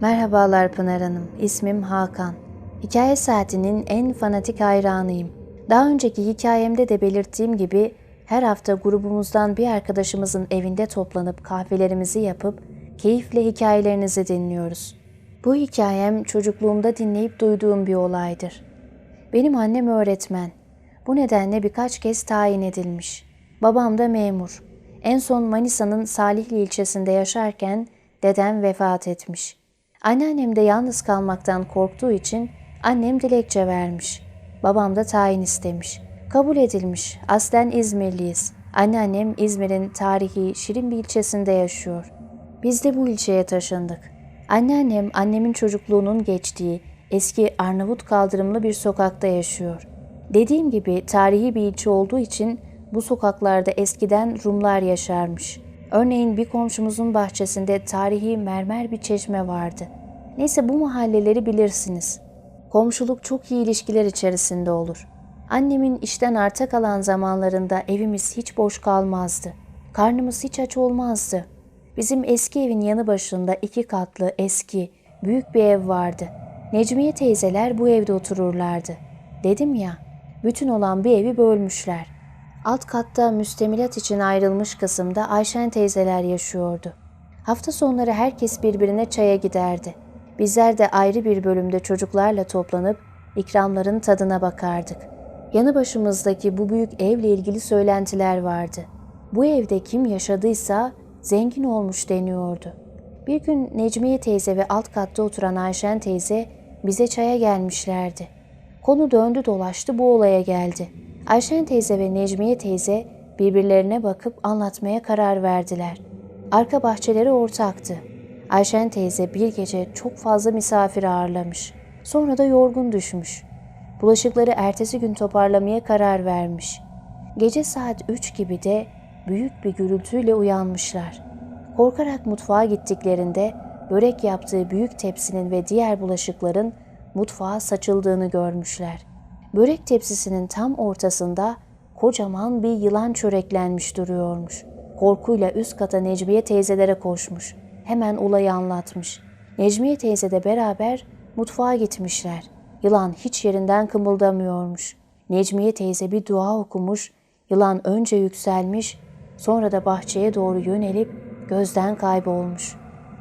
Merhabalar Pınar Hanım, ismim Hakan. Hikaye Saati'nin en fanatik hayranıyım. Daha önceki hikayemde de belirttiğim gibi her hafta grubumuzdan bir arkadaşımızın evinde toplanıp kahvelerimizi yapıp keyifle hikayelerinizi dinliyoruz. Bu hikayem çocukluğumda dinleyip duyduğum bir olaydır. Benim annem öğretmen. Bu nedenle birkaç kez tayin edilmiş. Babam da memur. En son Manisa'nın Salihli ilçesinde yaşarken dedem vefat etmiş. Anneannem de yalnız kalmaktan korktuğu için annem dilekçe vermiş. Babam da tayin istemiş. Kabul edilmiş. Aslen İzmirliyiz. Anneannem İzmir'in tarihi Şirin bir ilçesinde yaşıyor. Biz de bu ilçeye taşındık. Anneannem annemin çocukluğunun geçtiği eski Arnavut kaldırımlı bir sokakta yaşıyor. Dediğim gibi tarihi bir ilçe olduğu için bu sokaklarda eskiden Rumlar yaşarmış. Örneğin bir komşumuzun bahçesinde tarihi mermer bir çeşme vardı. Neyse bu mahalleleri bilirsiniz. Komşuluk çok iyi ilişkiler içerisinde olur. Annemin işten arta kalan zamanlarında evimiz hiç boş kalmazdı. Karnımız hiç aç olmazdı. Bizim eski evin yanı başında iki katlı eski, büyük bir ev vardı. Necmiye teyzeler bu evde otururlardı. Dedim ya, bütün olan bir evi bölmüşler. Alt katta müstemilat için ayrılmış kısımda Ayşen teyzeler yaşıyordu. Hafta sonları herkes birbirine çaya giderdi. Bizler de ayrı bir bölümde çocuklarla toplanıp ikramların tadına bakardık. Yanı başımızdaki bu büyük evle ilgili söylentiler vardı. Bu evde kim yaşadıysa zengin olmuş deniyordu. Bir gün Necmiye teyze ve alt katta oturan Ayşen teyze bize çaya gelmişlerdi. Konu döndü dolaştı bu olaya geldi. Ayşen teyze ve Necmiye teyze birbirlerine bakıp anlatmaya karar verdiler. Arka bahçeleri ortaktı. Ayşen teyze bir gece çok fazla misafir ağırlamış. Sonra da yorgun düşmüş. Bulaşıkları ertesi gün toparlamaya karar vermiş. Gece saat 3 gibi de büyük bir gürültüyle uyanmışlar. Korkarak mutfağa gittiklerinde börek yaptığı büyük tepsinin ve diğer bulaşıkların mutfağa saçıldığını görmüşler. Börek tepsisinin tam ortasında kocaman bir yılan çöreklenmiş duruyormuş. Korkuyla üst kata Necmiye teyzelere koşmuş. Hemen olayı anlatmış. Necmiye teyze de beraber mutfağa gitmişler. Yılan hiç yerinden kımıldamıyormuş. Necmiye teyze bir dua okumuş. Yılan önce yükselmiş, sonra da bahçeye doğru yönelip gözden kaybolmuş.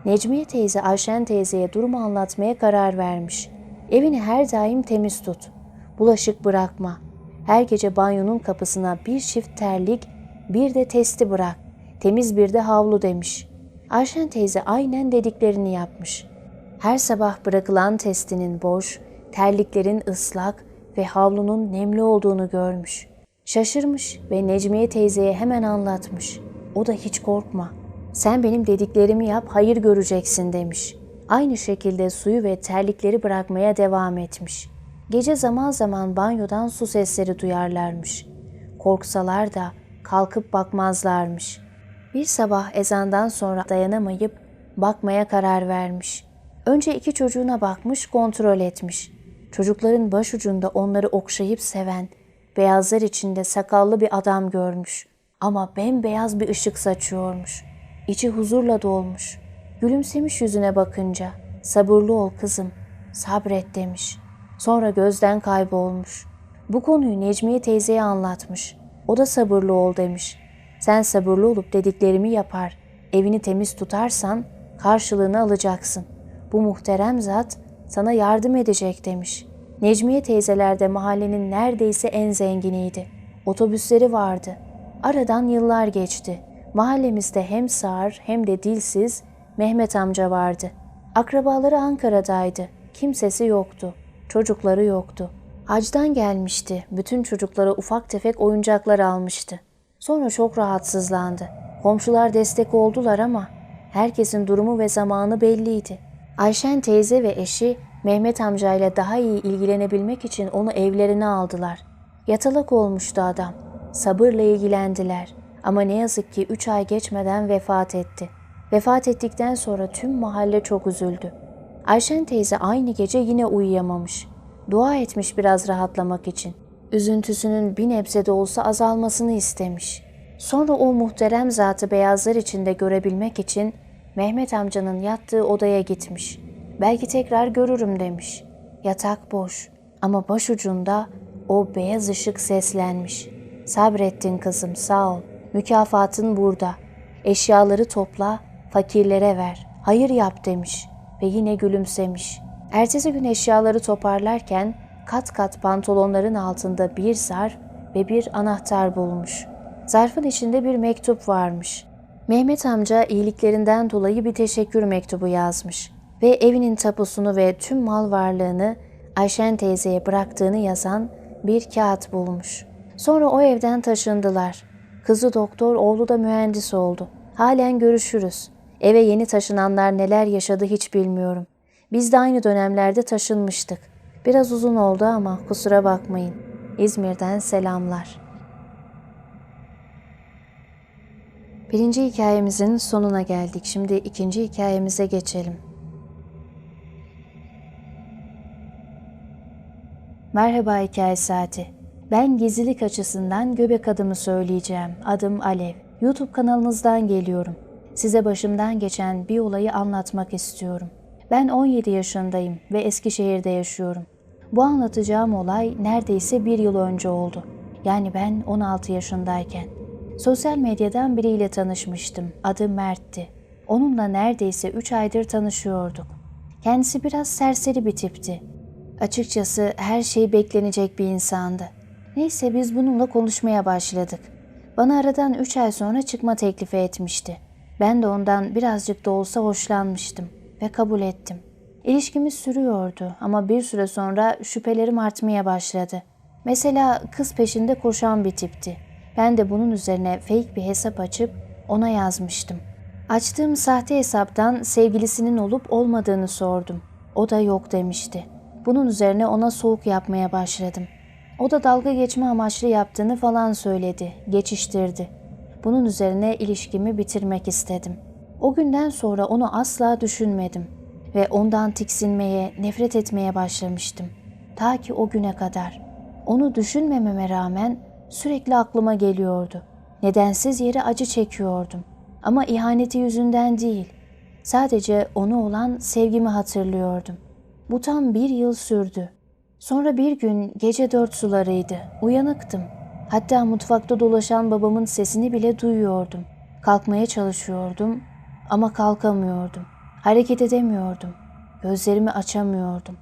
Necmiye teyze Ayşen teyzeye durumu anlatmaya karar vermiş. Evini her daim temiz tut. Bulaşık bırakma. Her gece banyonun kapısına bir çift terlik, bir de testi bırak. Temiz bir de havlu demiş. Ayşen teyze aynen dediklerini yapmış. Her sabah bırakılan testinin boş, terliklerin ıslak ve havlunun nemli olduğunu görmüş. Şaşırmış ve Necmiye teyzeye hemen anlatmış. O da hiç korkma. Sen benim dediklerimi yap, hayır göreceksin demiş. Aynı şekilde suyu ve terlikleri bırakmaya devam etmiş. Gece zaman zaman banyodan su sesleri duyarlarmış. Korksalar da kalkıp bakmazlarmış. Bir sabah ezandan sonra dayanamayıp bakmaya karar vermiş. Önce iki çocuğuna bakmış, kontrol etmiş. Çocukların başucunda onları okşayıp seven, beyazlar içinde sakallı bir adam görmüş. Ama bembeyaz bir ışık saçıyormuş. İçi huzurla dolmuş. Gülümsemiş yüzüne bakınca, sabırlı ol kızım, sabret demiş. Sonra gözden kaybolmuş. Bu konuyu Necmiye teyzeye anlatmış. O da sabırlı ol demiş. Sen sabırlı olup dediklerimi yapar, evini temiz tutarsan karşılığını alacaksın. Bu muhterem zat sana yardım edecek demiş. Necmiye teyzeler de mahallenin neredeyse en zenginiydi. Otobüsleri vardı. Aradan yıllar geçti. Mahallemizde hem sağır hem de dilsiz Mehmet amca vardı. Akrabaları Ankara'daydı. Kimsesi yoktu. Çocukları yoktu. Hacdan gelmişti. Bütün çocuklara ufak tefek oyuncaklar almıştı. Sonra çok rahatsızlandı. Komşular destek oldular ama herkesin durumu ve zamanı belliydi. Ayşen teyze ve eşi Mehmet amcayla daha iyi ilgilenebilmek için onu evlerine aldılar. Yatalak olmuştu adam. Sabırla ilgilendiler. Ama ne yazık ki üç ay geçmeden vefat etti. Vefat ettikten sonra tüm mahalle çok üzüldü. Ayşen teyze aynı gece yine uyuyamamış. Dua etmiş biraz rahatlamak için. Üzüntüsünün bir nebze de olsa azalmasını istemiş. Sonra o muhterem zatı beyazlar içinde görebilmek için Mehmet amcanın yattığı odaya gitmiş. Belki tekrar görürüm demiş. Yatak boş ama başucunda o beyaz ışık seslenmiş. Sabrettin kızım sağ ol. Mükafatın burada. Eşyaları topla, fakirlere ver. Hayır yap demiş ve yine gülümsemiş. Ertesi gün eşyaları toparlarken kat kat pantolonların altında bir zarf ve bir anahtar bulmuş. Zarfın içinde bir mektup varmış. Mehmet amca iyiliklerinden dolayı bir teşekkür mektubu yazmış ve evinin tapusunu ve tüm mal varlığını Ayşen teyzeye bıraktığını yazan bir kağıt bulmuş. Sonra o evden taşındılar. Kızı doktor, oğlu da mühendis oldu. Halen görüşürüz. Eve yeni taşınanlar neler yaşadı hiç bilmiyorum. Biz de aynı dönemlerde taşınmıştık. Biraz uzun oldu ama kusura bakmayın. İzmir'den selamlar. Birinci hikayemizin sonuna geldik. Şimdi ikinci hikayemize geçelim. Merhaba Hikaye Saati. Ben gizlilik açısından göbek adımı söyleyeceğim. Adım Alev. YouTube kanalınızdan geliyorum. Size başımdan geçen bir olayı anlatmak istiyorum. Ben 17 yaşındayım ve Eskişehir'de yaşıyorum. Bu anlatacağım olay neredeyse bir yıl önce oldu. Yani ben 16 yaşındayken. Sosyal medyadan biriyle tanışmıştım. Adı Mert'ti. Onunla neredeyse 3 aydır tanışıyorduk. Kendisi biraz serseri bir tipti. Açıkçası her şey beklenecek bir insandı. Neyse biz bununla konuşmaya başladık. Bana aradan 3 ay sonra çıkma teklifi etmişti. Ben de ondan birazcık da olsa hoşlanmıştım ve kabul ettim. İlişkimiz sürüyordu ama bir süre sonra şüphelerim artmaya başladı. Mesela kız peşinde koşan bir tipti. Ben de bunun üzerine fake bir hesap açıp ona yazmıştım. Açtığım sahte hesaptan sevgilisinin olup olmadığını sordum. O da yok demişti. Bunun üzerine ona soğuk yapmaya başladım. O da dalga geçme amaçlı yaptığını falan söyledi, geçiştirdi. Bunun üzerine ilişkimi bitirmek istedim. O günden sonra onu asla düşünmedim ve ondan tiksinmeye, nefret etmeye başlamıştım. Ta ki o güne kadar. Onu düşünmememe rağmen sürekli aklıma geliyordu. Nedensiz yere acı çekiyordum. Ama ihaneti yüzünden değil. Sadece ona olan sevgimi hatırlıyordum. Bu tam bir yıl sürdü. Sonra bir gün gece dört sularıydı. Uyanıktım. Hatta mutfakta dolaşan babamın sesini bile duyuyordum. Kalkmaya çalışıyordum ama kalkamıyordum. Hareket edemiyordum. Gözlerimi açamıyordum.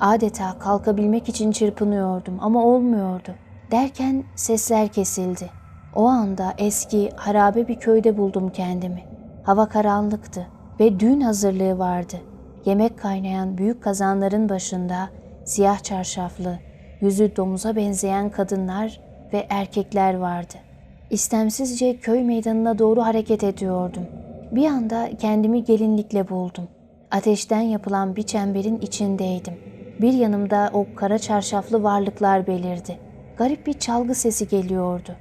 Adeta kalkabilmek için çırpınıyordum ama olmuyordu. Derken sesler kesildi. O anda eski, harabe bir köyde buldum kendimi. Hava karanlıktı ve düğün hazırlığı vardı. Yemek kaynayan büyük kazanların başında siyah çarşaflı, yüzü domuza benzeyen kadınlar ve erkekler vardı. İstemsizce köy meydanına doğru hareket ediyordum. Bir anda kendimi gelinlikle buldum. Ateşten yapılan bir çemberin içindeydim. Bir yanımda o kara çarşaflı varlıklar belirdi. Garip bir çalgı sesi geliyordu.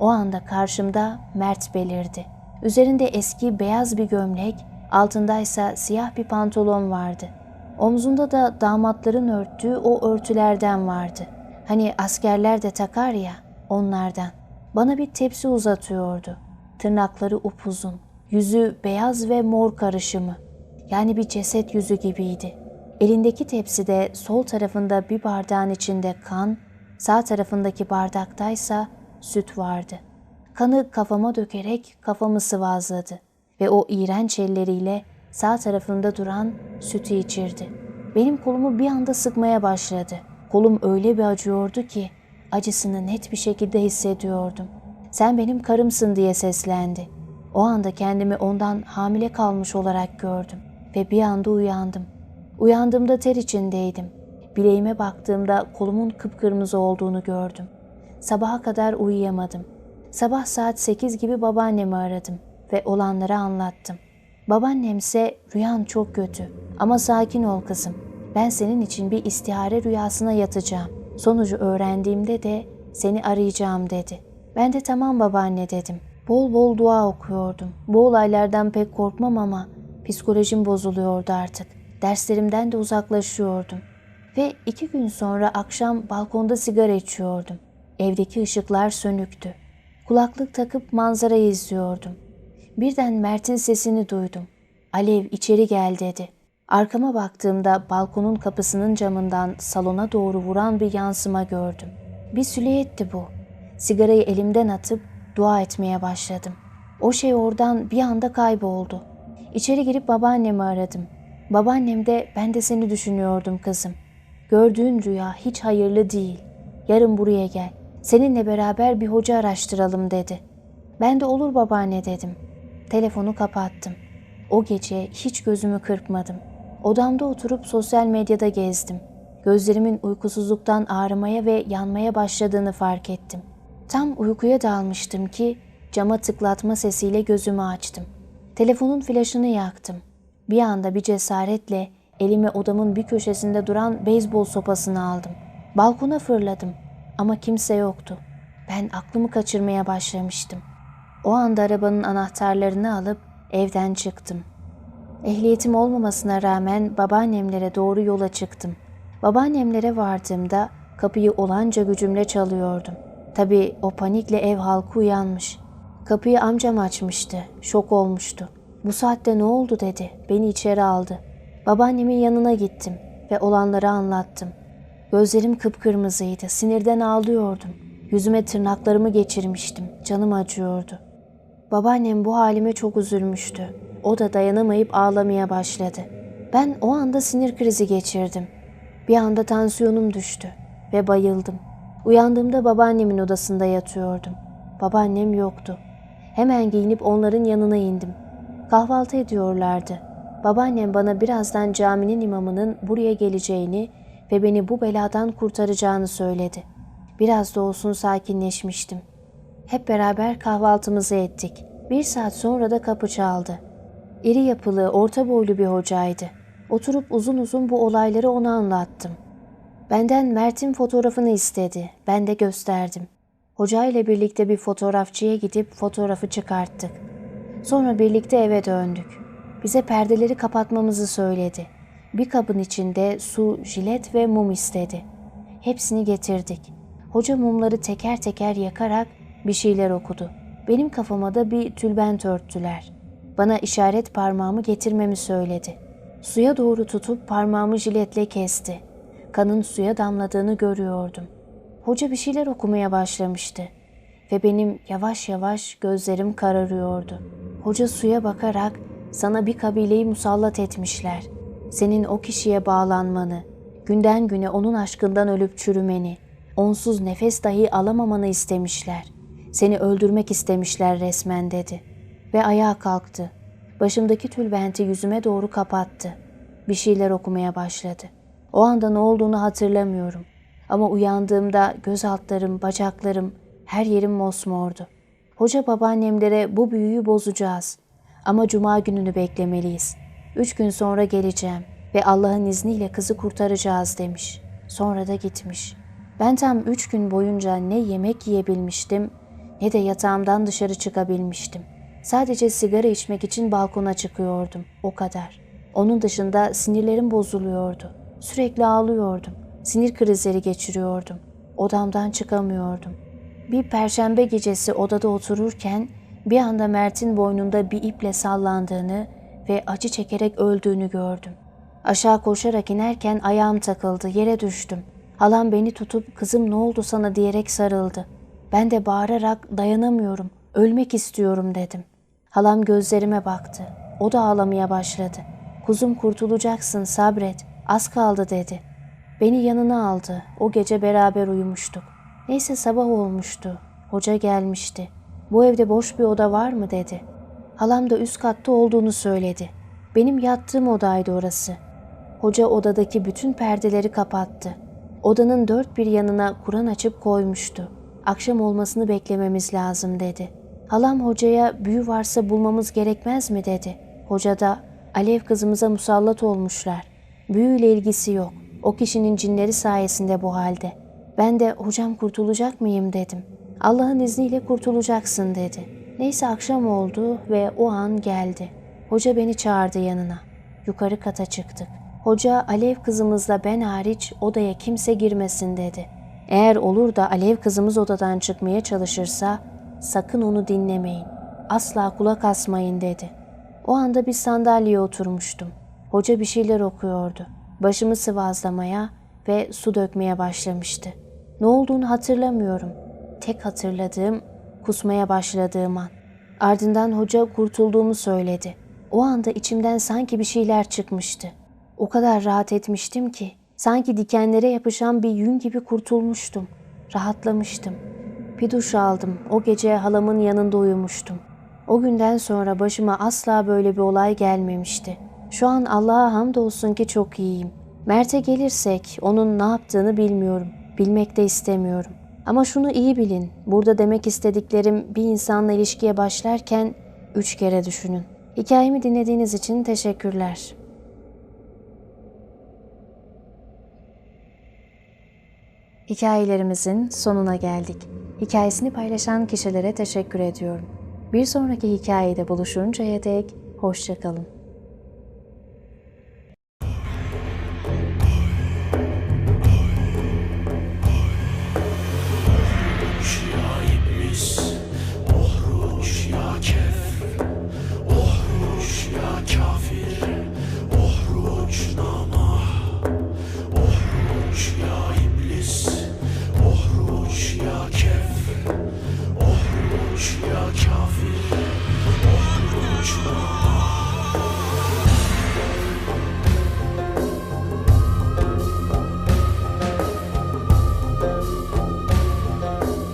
O anda karşımda Mert belirdi. Üzerinde eski beyaz bir gömlek, altındaysa siyah bir pantolon vardı. Omzunda da damatların örttüğü o örtülerden vardı. Hani askerler de takar ya, onlardan. Bana bir tepsi uzatıyordu. Tırnakları upuzun, yüzü beyaz ve mor karışımı. Yani bir ceset yüzü gibiydi. Elindeki tepside sol tarafında bir bardağın içinde kan, sağ tarafındaki bardaktaysa süt vardı. Kanı kafama dökerek kafamı sıvazladı ve o iğrenç elleriyle sağ tarafında duran sütü içirdi. Benim kolumu bir anda sıkmaya başladı. Kolum öyle bir acıyordu ki acısını net bir şekilde hissediyordum. Sen benim karımsın diye seslendi. O anda kendimi ondan hamile kalmış olarak gördüm ve bir anda uyandım. Uyandığımda ter içindeydim. Bileğime baktığımda kolumun kıpkırmızı olduğunu gördüm. Sabaha kadar uyuyamadım. Sabah saat 8 gibi babaannemi aradım ve olanları anlattım. Babaannemse rüyan çok kötü ama sakin ol kızım. Ben senin için bir istihare rüyasına yatacağım. Sonucu öğrendiğimde de seni arayacağım dedi. Ben de tamam babaanne dedim. Bol bol dua okuyordum. Bu olaylardan pek korkmam ama psikolojim bozuluyordu artık. Derslerimden de uzaklaşıyordum. Ve iki gün sonra akşam balkonda sigara içiyordum. Evdeki ışıklar sönüktü. Kulaklık takıp manzarayı izliyordum. Birden Mert'in sesini duydum. Alev içeri gel dedi. Arkama baktığımda balkonun kapısının camından salona doğru vuran bir yansıma gördüm. Bir silüetti bu. Sigarayı elimden atıp dua etmeye başladım. O şey oradan bir anda kayboldu. İçeri girip babaannemi aradım. Babaannem de ben de seni düşünüyordum kızım. Gördüğün rüya hiç hayırlı değil. Yarın buraya gel. Seninle beraber bir hoca araştıralım dedi. Ben de olur babaanne dedim. Telefonu kapattım. O gece hiç gözümü kırpmadım. Odamda oturup sosyal medyada gezdim. Gözlerimin uykusuzluktan ağrımaya ve yanmaya başladığını fark ettim. Tam uykuya dalmıştım ki cama tıklatma sesiyle gözümü açtım. Telefonun flaşını yaktım. Bir anda bir cesaretle elime odamın bir köşesinde duran beyzbol sopasını aldım. Balkona fırladım ama kimse yoktu. Ben aklımı kaçırmaya başlamıştım. O anda arabanın anahtarlarını alıp evden çıktım. Ehliyetim olmamasına rağmen babaannemlere doğru yola çıktım. Babaannemlere vardığımda kapıyı olanca gücümle çalıyordum. Tabii o panikle ev halkı uyanmış. Kapıyı amcam açmıştı. Şok olmuştu. Bu saatte ne oldu dedi. Beni içeri aldı. Babaannemin yanına gittim ve olanları anlattım. Gözlerim kıpkırmızıydı. Sinirden ağlıyordum. Yüzüme tırnaklarımı geçirmiştim. Canım acıyordu. Babaannem bu halime çok üzülmüştü. O da dayanamayıp ağlamaya başladı. Ben o anda sinir krizi geçirdim. Bir anda tansiyonum düştü ve bayıldım. Uyandığımda babaannemin odasında yatıyordum. Babaannem yoktu. Hemen giyinip onların yanına indim. Kahvaltı ediyorlardı. Babaannem bana birazdan caminin imamının buraya geleceğini ve beni bu beladan kurtaracağını söyledi. Biraz da olsun sakinleşmiştim. Hep beraber kahvaltımızı ettik. Bir saat sonra da kapı çaldı. İri yapılı, orta boylu bir hocaydı. Oturup uzun uzun bu olayları ona anlattım. Benden Mert'in fotoğrafını istedi. Ben de gösterdim. Hoca ile birlikte bir fotoğrafçıya gidip fotoğrafı çıkarttık. Sonra birlikte eve döndük. Bize perdeleri kapatmamızı söyledi. Bir kabın içinde su, jilet ve mum istedi. Hepsini getirdik. Hoca mumları teker teker yakarak bir şeyler okudu. Benim kafama da bir tülbent örttüler. Bana işaret parmağımı getirmemi söyledi. Suya doğru tutup parmağımı jiletle kesti. Kanın suya damladığını görüyordum. Hoca bir şeyler okumaya başlamıştı ve benim yavaş yavaş gözlerim kararıyordu. Hoca suya bakarak sana bir kabileyi musallat etmişler. Senin o kişiye bağlanmanı, günden güne onun aşkından ölüp çürümeni, onsuz nefes dahi alamamanı istemişler. Seni öldürmek istemişler resmen dedi. Ve ayağa kalktı. Başımdaki tülbenti yüzüme doğru kapattı. Bir şeyler okumaya başladı. O anda ne olduğunu hatırlamıyorum. Ama uyandığımda göz altlarım, bacaklarım, her yerim mosmordu. Hoca babaannemlere bu büyüyü bozacağız. Ama cuma gününü beklemeliyiz. Üç gün sonra geleceğim ve Allah'ın izniyle kızı kurtaracağız demiş. Sonra da gitmiş. Ben tam üç gün boyunca ne yemek yiyebilmiştim ne de yatağımdan dışarı çıkabilmiştim. Sadece sigara içmek için balkona çıkıyordum. O kadar. Onun dışında sinirlerim bozuluyordu. Sürekli ağlıyordum. Sinir krizleri geçiriyordum. Odamdan çıkamıyordum. Bir perşembe gecesi odada otururken bir anda Mert'in boynunda bir iple sallandığını ve acı çekerek öldüğünü gördüm. Aşağı koşarak inerken ayağım takıldı, yere düştüm. Halam beni tutup kızım ne oldu sana diyerek sarıldı. Ben de bağırarak dayanamıyorum, ölmek istiyorum dedim. Halam gözlerime baktı. O da ağlamaya başladı. Kuzum kurtulacaksın sabret, az kaldı dedi. Beni yanına aldı. O gece beraber uyumuştuk. Neyse sabah olmuştu. Hoca gelmişti. Bu evde boş bir oda var mı dedi. Halam da üst katta olduğunu söyledi. Benim yattığım odaydı orası. Hoca odadaki bütün perdeleri kapattı. Odanın dört bir yanına Kur'an açıp koymuştu. Akşam olmasını beklememiz lazım dedi. Halam hocaya büyü varsa bulmamız gerekmez mi dedi. Hoca da Alev kızımıza musallat olmuşlar. Büyüyle ilgisi yok. O kişinin cinleri sayesinde bu halde. Ben de hocam kurtulacak mıyım dedim. Allah'ın izniyle kurtulacaksın dedi. Neyse akşam oldu ve o an geldi. Hoca beni çağırdı yanına. Yukarı kata çıktık. Hoca Alev kızımızla ben hariç odaya kimse girmesin dedi. Eğer olur da Alev kızımız odadan çıkmaya çalışırsa sakın onu dinlemeyin. Asla kulak asmayın dedi. O anda bir sandalyeye oturmuştum. Hoca bir şeyler okuyordu. Başımı sıvazlamaya ve su dökmeye başlamıştı. Ne olduğunu hatırlamıyorum. Tek hatırladığım kusmaya başladığım an. Ardından hoca kurtulduğumu söyledi. O anda içimden sanki bir şeyler çıkmıştı. O kadar rahat etmiştim ki sanki dikenlere yapışan bir yün gibi kurtulmuştum. Rahatlamıştım. Bir duş aldım. O gece halamın yanında uyumuştum. O günden sonra başıma asla böyle bir olay gelmemişti. Şu an Allah'a hamdolsun ki çok iyiyim. Mert'e gelirsek onun ne yaptığını bilmiyorum. Bilmek de istemiyorum. Ama şunu iyi bilin. Burada demek istediklerim bir insanla ilişkiye başlarken üç kere düşünün. Hikayemi dinlediğiniz için teşekkürler. Hikayelerimizin sonuna geldik. Hikayesini paylaşan kişilere teşekkür ediyorum. Bir sonraki hikayede buluşuncaya dek hoşçakalın.